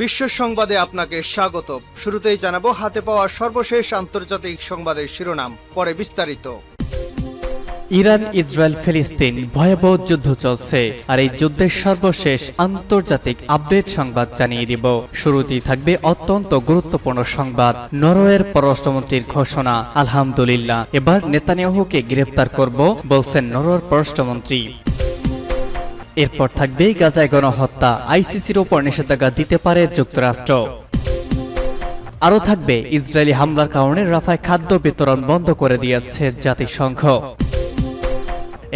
বিশ্ব সংবাদে আপনাকে স্বাগত। শুরুতেই জানাব, হাতে পাওয়া সর্বশেষ আন্তর্জাতিক সংবাদের শিরোনাম, পরে বিস্তারিত। ইরান, ইসরায়েল, ফিলিস্তিন, ভয়াবহ যুদ্ধ চলছে, আর এই যুদ্ধের সর্বশেষ আন্তর্জাতিক আপডেট সংবাদ জানিয়ে দিব। শুরুতেই থাকবে অত্যন্ত গুরুত্বপূর্ণ সংবাদ, নরওয়ের পররাষ্ট্রমন্ত্রীর ঘোষণা, আলহামদুলিল্লাহ। এবার নেতানিয়াহুকে গ্রেফতার করব, বলছেন নরওয়ের পররাষ্ট্রমন্ত্রী। এরপর থাকবে গাজায় গণহত্যা। আইসিসির ওপর নিষেধাজ্ঞা দিতে পারে যুক্তরাষ্ট্র। আরও থাকবে, ইসরায়েলি হামলার কারণে রাফায় খাদ্য বিতরণ বন্ধ করে দিয়েছে জাতিসংঘ।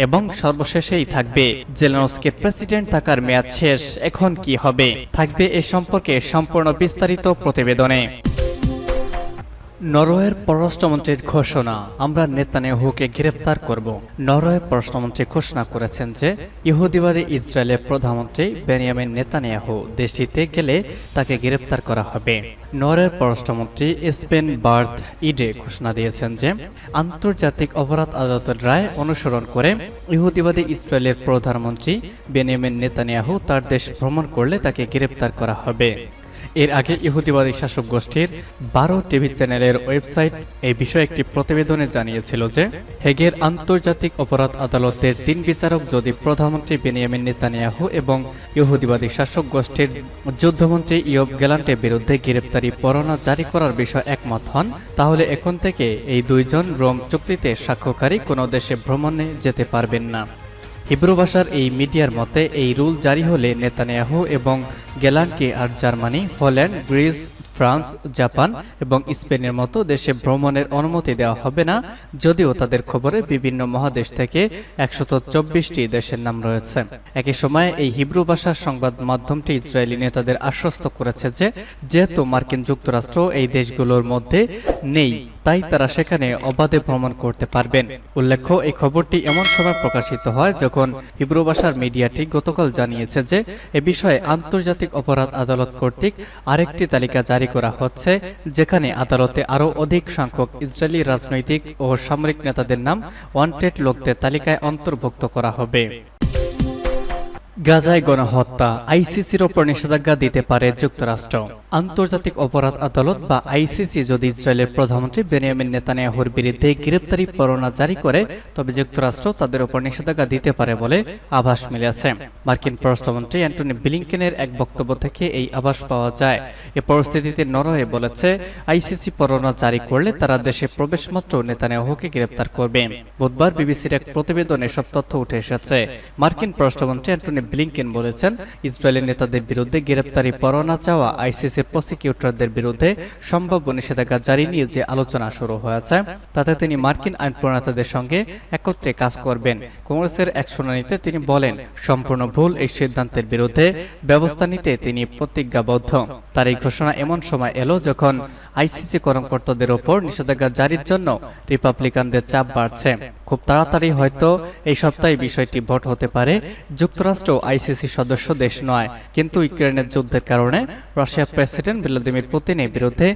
এবং সর্বশেষেই থাকবে জেলেনস্কির প্রেসিডেন্ট থাকার মেয়াদ শেষ। এখন কি হবে? থাকবে এ সম্পর্কে সম্পূর্ণ বিস্তারিত প্রতিবেদনে। নরওয়ের পররাষ্ট্রমন্ত্রীর ঘোষণা। আমরা নেতানিয়াহুকে গ্রেপ্তার করব। নরওয়ের পররাষ্ট্রমন্ত্রী ঘোষণা করেছেন যে, ইহুদিবাদী ইসরায়েলের প্রধানমন্ত্রী বেনিয়ামিন নেতানিয়াহু দেশটিতে গেলে তাকে গ্রেপ্তার করা হবে। নরওয়ের পররাষ্ট্রমন্ত্রী স্পেন বার্থ ইডে ঘোষণা দিয়েছেন যে, আন্তর্জাতিক অপরাধ আদালতের রায় অনুসরণ করে ইহুদিবাদী ইসরায়েলের প্রধানমন্ত্রী বেনিয়ামিন নেতানিয়াহু তার দেশ ভ্রমণ করলে তাকে গ্রেপ্তার করা হবে। এর আগে ইহুদিবাদী শাসক গোষ্ঠীর বারো টিভি চ্যানেলের ওয়েবসাইট এই বিষয়ে একটি প্রতিবেদনে জানিয়েছিল যে, হেগের আন্তর্জাতিক অপরাধ আদালতের তিন বিচারক যদি প্রধানমন্ত্রী বেনিয়ামিন নেতানিয়াহু এবং ইহুদিবাদী শাসক গোষ্ঠীর যুদ্ধমন্ত্রী ইয়ব গেলান্টের বিরুদ্ধে গ্রেপ্তারি পরোয়ানা জারি করার বিষয়ে একমত হন, তাহলে এখন থেকে এই দুইজন রোম চুক্তিতে সাক্ষ্যকারী কোনো দেশে ভ্রমণে যেতে পারবেন না। হিব্রু ভাষার এই মিডিয়ার মতে, এই রুল জারি হলে নেতানিয়াহু এবং গেলানকে আর Germany, Holland, Greece, France, Japan এবং স্পেনের মতো দেশে ভ্রমণের অনুমতি দেওয়া হবে না, যদিও তাদের খবরে বিভিন্ন মহাদেশ থেকে একশত চব্বিশটি দেশের নাম রয়েছে। একই সময়ে এই হিব্রু ভাষার সংবাদ মাধ্যমটি ইসরায়েলি নেতাদের আশ্বস্ত করেছে যে, যেহেতু মার্কিন যুক্তরাষ্ট্র এই দেশগুলোর মধ্যে নেই। তাই তারা সেখানে অবাধে ভ্রমণ করতে পারবেন। উল্লেখ্য, এই খবরটি এমন সময় প্রকাশিত হয় যখন হিব্রু ভাষার মিডিয়াটি গতকাল জানিয়েছে যে এ বিষয়ে আন্তর্জাতিক অপরাধ আদালত কর্তৃক আরেকটি তালিকা জারি করা হচ্ছে, যেখানে আদালতে আরও অধিক সংখ্যক ইসরায়েলি রাজনৈতিক ও সামরিক নেতাদের নাম ওয়ান্টেড লোকদের তালিকায় অন্তর্ভুক্ত করা হবে। গাজায় গণহত্যা, আইসিসির ওপর নিষেধাজ্ঞা দিতে পারে যুক্তরাষ্ট্র। আন্তর্জাতিক অপরাধ আদালত বা আইসিসি যদি ইসরায়েলের প্রধানমন্ত্রী বেনিয়ামিন নেতানিয়াহুর বিরুদ্ধে গ্রেপ্তারি পরোয়ানা জারি করে, তবে যুক্তরাষ্ট্র তাদের ওপর নিষেধাজ্ঞা দিতে পারে বলে আভাস মিলেছে। মার্কিন পররাষ্ট্রমন্ত্রী অ্যান্টনি ব্লিংকেনের এক বক্তব্য থেকে এই আভাস পাওয়া যায়। এ পরিস্থিতিতে নরওয়ে বলেছে, আইসিসি পরোয়ানা জারি করলে তারা দেশে প্রবেশমাত্র নেতানিয়াহুকে গ্রেপ্তার করবে। বুধবার বিবিসির এক প্রতিবেদনে সব তথ্য উঠে এসেছে। মার্কিন পররাষ্ট্রমন্ত্রী অ্যান্টনি ব্লিংকেন বলেছেন, ইসরায়েলের নেতাদের বিরুদ্ধে গ্রেপ্তারি পরোয়ানা চাওয়া আইসিসির প্রসিকিউটরদের বিরুদ্ধে সম্ভাব্য নিষেধাজ্ঞা জারি নিয়ে যে আলোচনা শুরু হয়েছে, তাতে তিনি মার্কিন আইন প্রণেতাদের সঙ্গে একত্রে কাজ করবেন। কংগ্রেসের এক শুনানিতে তিনি বলেন, সম্পূর্ণ ভুল এই সিদ্ধান্তের বিরুদ্ধে ব্যবস্থা নিতে তিনি প্রতিজ্ঞাবদ্ধ। তার এই ঘোষণা এমন সময় এলো যখন আইসিসি কর্মকর্তাদের ওপর নিষেধাজ্ঞা জারির জন্য রিপাবলিকানদের চাপ বাড়ছে। খুব তাড়াতাড়ি হয়তো এই সপ্তাহে বিষয়টি ভোট হতে পারে। যুক্তরাষ্ট্র আইসিসি সদস্য দেশ নয়, কিন্তু ইউক্রেনের যুদ্ধের কারণে রাশিয়ার প্রেসিডেন্ট ভ্লাদিমির পুতিনের বিরুদ্ধে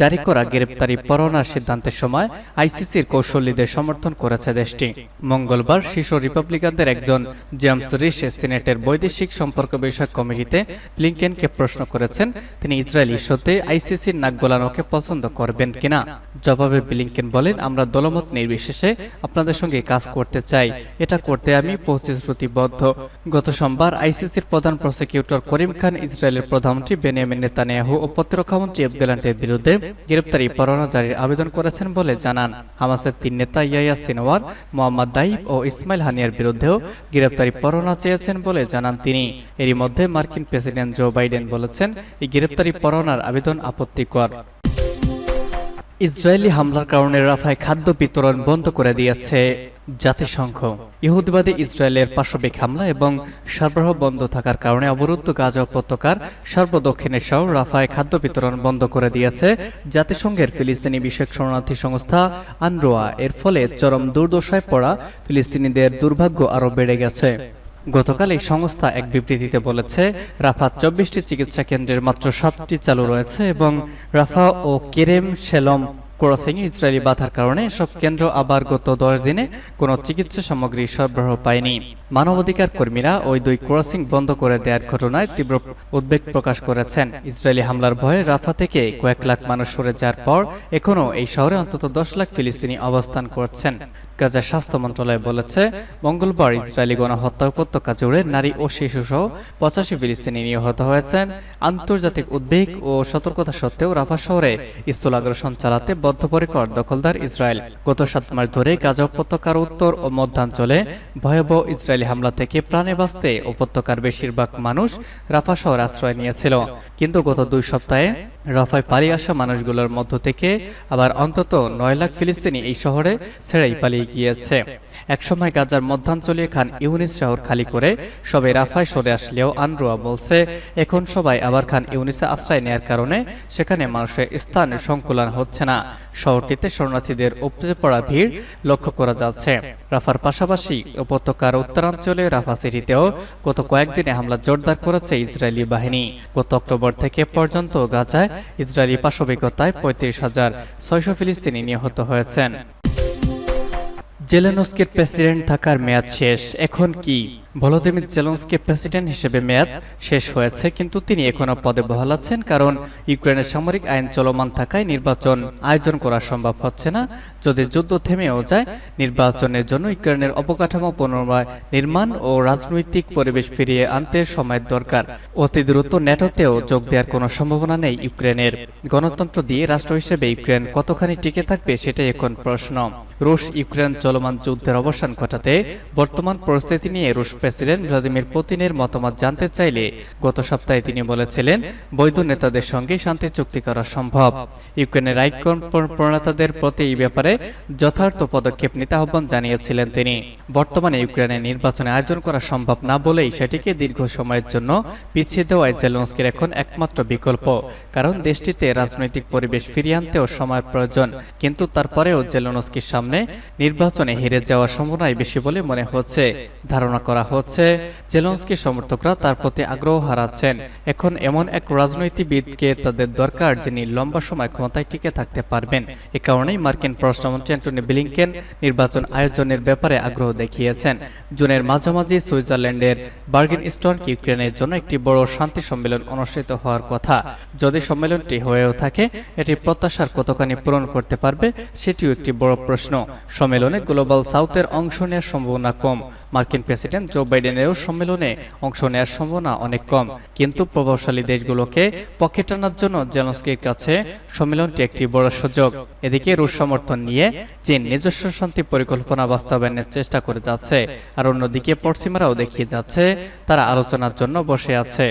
জারি করা গ্রেপ্তারি পরোয়ানার সিদ্ধান্তের সময় আইসিসির কৌশলীদের সমর্থন করেছে দেশটি। মঙ্গলবার শীর্ষ রিপাবলিকানদের একজন জেমস রিশ সিনেটের বৈদেশিক সম্পর্ক বিষয়ক কমিটিতে ব্লিংকেনকে প্রশ্ন করেছেন, তিনি ইসরায়েল ইস্যুতে আইসিসির নাক গোলানোকে পছন্দ করবেন কিনা? জবাবে ব্লিংকেন বলেন, আমরা দলমত নির্বিশেষে আপনাদের সঙ্গে কাজ করতে চাই। এটা করতে আমি প্রতিশ্রুতিবদ্ধ গত সোমবার আইসিসির প্রধান প্রসিকিউটর করিম খান, ইসরায়েলের প্রধানমন্ত্রী বেনিয়ামিন নেতানিয়াহু ও প্রতিরক্ষামন্ত্রী এফগেলান্টের বিরুদ্ধে গ্রেপ্তারি পরোয়ানা জারির আবেদন করেছেন বলে জানান। হামাসের তিন নেতা ইয়াইয়া সিনোয়ার মোহাম্মদ দাইব ও ইসমাইল হানিয়ার বিরুদ্ধেও গ্রেপ্তারি পরোয়ানা চেয়েছেন বলে জানান তিনি। এরই মধ্যে মার্কিন প্রেসিডেন্ট জো বাইডেন বলেছেন, এই গ্রেপ্তারি পরোয়ানার আবেদন আপত্তিকর। ইসরায়েলি হামলার কারণে রাফায় খাদ্য বিতরণ বন্ধ করে দিয়েছে। জাতিসংঘ। ইহুদিবাদী ইসরায়েলের পাশবিক হামলা এবং সরবরাহ বন্ধ থাকার কারণে অবরুদ্ধ গাজা উপত্যকার সর্বদক্ষিণের শহর রাফায় খাদ্য বিতরণ বন্ধ করে দিয়েছে জাতিসংঘের ফিলিস্তিনি বিষয়ক শরণার্থী সংস্থা আনরোয়া। এর ফলে চরম দুর্দশায় পড়া ফিলিস্তিনিদের দুর্ভাগ্য আরও বেড়ে গেছে। গতকাল এই সংস্থা এক বিবৃতিতে বলেছে রাফা চব্বিশটি চিকিৎসা কেন্দ্রের মাত্র সাতটি চালু রয়েছে এবং রাফা ও কেরেম শেলম ক্রসিংয়ে ইসরায়েলি বাধার কারণে এসব কেন্দ্র আবার গত দশ দিনে কোনো চিকিৎসা সামগ্রী সরবরাহ পায়নি। মানবাধিকার কর্মীরা ওই দুই ক্রসিং বন্ধ করে দেওয়ার ঘটনায় তীব্র উদ্বেগ প্রকাশ করেছেন। ইসরায়েলি হামলার ভয়ে রাফা থেকে কয়েক লাখ মানুষ সরে যাওয়ার পর এখনও এই শহরে অন্তত দশ লাখ ফিলিস্তিনি অবস্থান করছেন। গাজা স্বাস্থ্য মন্ত্রণালয় বলেছে, মঙ্গলবার ইসরায়েলি গণহত্যা উপত্যকা জুড়ে নারী ও শিশুসহ পঁচাশি ফিলিস্তিনি নিহত হয়েছেন। আন্তর্জাতিক উদ্বেগ ও সতর্কতা সত্ত্বেও রাফা শহরে স্থল আগ্রাসন চালাতে বদ্ধপরিকর দখলদার ইসরায়েল। গত সাত মাস ধরে গাজা উপত্যকার উত্তর ও মধ্যাঞ্চলে ভয়াবহ ইসরায়েলি হামলা থেকে প্রাণে বাঁচতে উপত্যকার বেশিরভাগ মানুষ রাফা শহরে আশ্রয় নিয়েছিল। কিন্তু গত দুই সপ্তাহে রাফায় পালিয়ে আসা মানুষগুলোর মধ্য থেকে আবার অন্তত নয় লাখ ফিলিস্তিনি এই শহরে ছেড়েই পালিয়ে গিয়েছে। একসময় গাজার মধ্যাঞ্চলীয় খান ইউনিস শহর খালি করে সবাই রাফায় সরে আসলেও আনরুয়া বলছে, এখন সবাই আবার খান ইউনিসে আশ্রয় নেয়ার কারণে সেখানে মানুষের স্থান সংকুলন হচ্ছে না। শহরটিতে শরণার্থীদের উপচে পড়া ভিড় লক্ষ্য করা যাচ্ছে। রাফার পাশাপাশি উপত্যকার উত্তরাঞ্চলে রাফা সিটিতেও গত কয়েকদিনে হামলা জোরদার করেছে ইসরায়েলি বাহিনী। গত অক্টোবর থেকে পর্যন্ত গাজায় ইসরায়েলি পাশবিকতায় পঁয়ত্রিশ হাজার ছয়শো ফিলিস্তিনি নিহত হয়েছেন। জেলেনস্কির প্রেসিডেন্ট থাকার মেয়াদ শেষ। এখন কি? ভলোদিমির জেলেনস্কি প্রেসিডেন্ট হিসেবে মেয়াদ শেষ হয়েছে, কিন্তু তিনি এখনও পদে বহাল আছেন কারণ ইউক্রেনের সামরিক আইন চলমান থাকায় নির্বাচন আয়োজন করা সম্ভব হচ্ছে না। যদি যুদ্ধ থেমেও যায়, নির্বাচনের জন্য ইউক্রেনের অবকাঠামো পুনরায় নির্মাণ ও রাজনৈতিক পরিবেশ ফিরিয়ে আনতে সময়ের দরকার। অতি দ্রুত ন্যাটোতেও যোগ দেওয়ার কোনো সম্ভাবনা নেই ইউক্রেনের। গণতন্ত্র দিয়ে রাষ্ট্র হিসেবে ইউক্রেন কতখানি টিকে থাকবে সেটাই এখন প্রশ্ন। রুশ ইউক্রেন চলমান যুদ্ধের অবসান ঘটাতে বর্তমান পরিস্থিতি নিয়ে রুশ প্রেসিডেন্ট ভ্লাদিমির পুতিনের মতামত জানতে চাইলে গত সপ্তাহে তিনি বলেছিলেন, বৈধ নেতাদের সঙ্গে শান্তি চুক্তি করা সম্ভব। ইউক্রেনের আইকন প্রণেতাদের প্রতি এই ব্যাপারে যথার্থ পদক্ষেপ নিতে আহ্বান জানিয়েছিলেন তিনি। বর্তমানে ইউক্রেনে নির্বাচনে আয়োজন করা সম্ভব না বলেই সেটিকে দীর্ঘ সময়ের জন্য পিছিয়ে দেওয়ায় জেলনস্কির এখন একমাত্র বিকল্প, কারণ দেশটিতে রাজনৈতিক পরিবেশ ফিরিয়ে আনতেও সময় প্রয়োজন। কিন্তু তারপরেও জেলনস্কির সামনে নির্বাচনে হেরে যাওয়ার সম্ভাবনাই বেশি বলে মনে হচ্ছে। ধারণা করা হচ্ছে, জেলনস্কির সমর্থকরা তার প্রতি আগ্রহ হারাচ্ছেন। এখন এমন এক রাজনৈতিকবিদকে তাদের দরকার যিনি লম্বা সময় ক্ষমতায় টিকে থাকতে পারবেন। এ কারণেই মার্কিন অ্যান্টনি ব্লিংকেন নির্বাচন আয়োজনের ব্যাপারে আগ্রহ দেখিয়েছেন। জুনের মাঝামাঝি সুইজারল্যান্ডের ইউক্রেনের জন্য একটি বড় শান্তি সম্মেলন অনুষ্ঠিত হওয়ার কথা। যদি সম্মেলনটি হয়েও থাকে, এটি প্রত্যাশার কতখানি পূরণ করতে পারবে, সেটিও একটি বড় প্রশ্ন। সম্মেলনে গ্লোবাল সাউথের অংশ নেওয়ার সম্ভাবনা কম। মার্কিন প্রেসিডেন্ট জো বাইডেনেরও সম্মেলনে অংশ নেওয়ার সম্ভাবনা অনেক কম। কিন্তু প্রভাবশালী দেশগুলোকে পক্ষে টানার জন্য জেলস্কির কাছে সম্মেলনটি একটি বড় সুযোগ। এদিকে রুশ সমর্থন নিয়ে চীন নিজস্ব শান্তি পরিকল্পনা বাস্তবায়নের চেষ্টা করে যাচ্ছে, আর অন্যদিকে পশ্চিমারাও দেখিয়ে যাচ্ছে তারা আলোচনার জন্য বসে আছে।